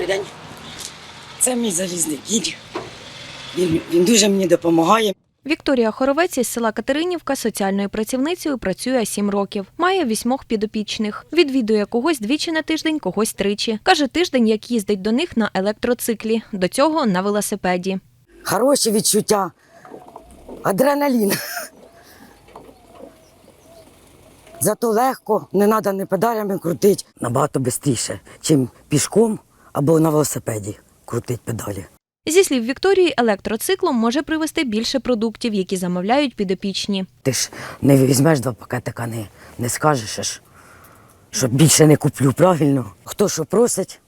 Добрий день. Це мій залізний кінь. Він, він дуже мені допомагає. Вікторія Хоровець із села Катеринівка соціальною працівницею працює сім років. Має вісьмох підопічних. Відвідує когось двічі на тиждень, когось тричі. Каже, тиждень, як їздить до них на електроциклі. До цього на велосипеді. Хороші відчуття. Адреналін. Зато легко, не треба ні педалями крутити. Набагато швидше, чим пішком або на велосипеді крутити педалі. Зі слів Вікторії, електроциклом може привезти більше продуктів, які замовляють підопічні. Ти ж не візьмеш два пакетика, не, не скажеш, ж, що більше не куплю, правильно? Хто що просить,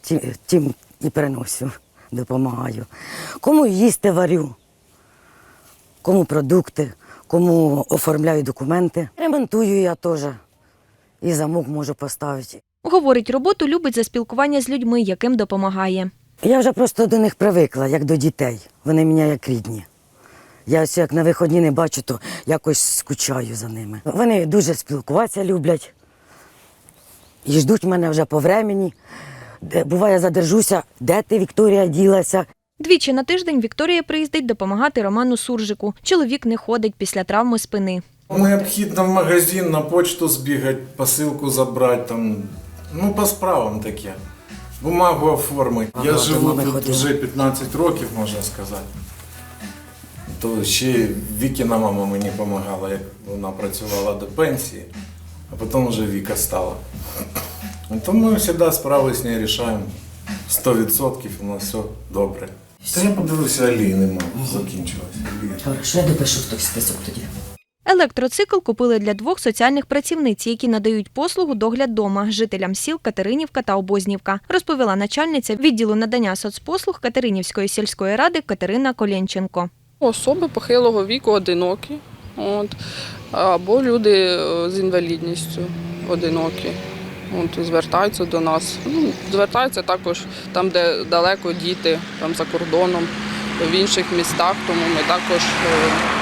тим, тим і переносю, допомагаю. Кому їсти варю, кому продукти, кому оформляю документи. Ремонтую я теж. І замок можу поставити. Говорить, роботу любить за спілкування з людьми, яким допомагає. Я вже просто до них привикла, як до дітей. Вони мене як рідні. Я ось як на виходні не бачу, то якось скучаю за ними. Вони дуже спілкуватися люблять і ждуть мене вже по времені. Буває, задержуся, де ти, Вікторія, ділася. Двічі на тиждень Вікторія приїздить допомагати Роману Суржику. Чоловік не ходить після травми спини. Необхідно в магазин на почту збігати, посилку забрати, там, ну, по справам таке. Бумагу оформити. Ага, Я живу тут ходила. вже 15 років, можна сказати. То ще Вікіна мама мені допомагала, як вона працювала до пенсії, а потім вже Віка стала. То ми завжди справи з нею рішаємо. 100% у нас все добре. Та я подивився, олії нема, закінчилося. олія. Що я допишу хтось список тоді? Електроцикл купили для двох соціальних працівниць, які надають послугу догляд дома жителям сіл Катеринівка та Обознівка, розповіла начальниця відділу надання соцпослуг Катеринівської сільської ради Катерина Колєнченко. Особи похилого віку одинокі, от, або люди е, з інвалідністю одинокі. От, звертаються до нас. Ну, звертаються також там, де далеко діти, там за кордоном, в інших містах, тому ми також е,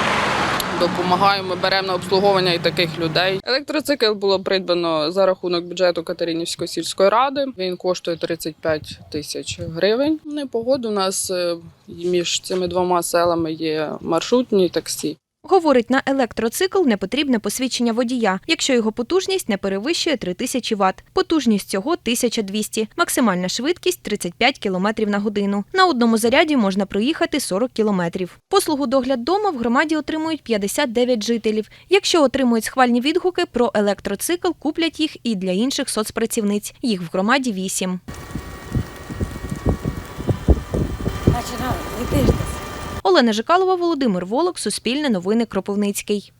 допомагаємо, беремо на обслуговування і таких людей. Електроцикл було придбано за рахунок бюджету Катеринівської сільської ради. Він коштує 35 тисяч гривень. Непогоду у нас е, між цими двома селами є маршрутні таксі. Говорить, на електроцикл не потрібне посвідчення водія, якщо його потужність не перевищує 3000 Вт. Потужність цього 1200, максимальна швидкість 35 км на годину. На одному заряді можна проїхати 40 км. Послугу догляд дома в громаді отримують 59 жителів. Якщо отримують схвальні відгуки про електроцикл, куплять їх і для інших соцпрацівниць. Їх в громаді 8. Починаю, летиш десь. Олена Жикалова, Володимир Волок, Суспільне новини Кропивницький.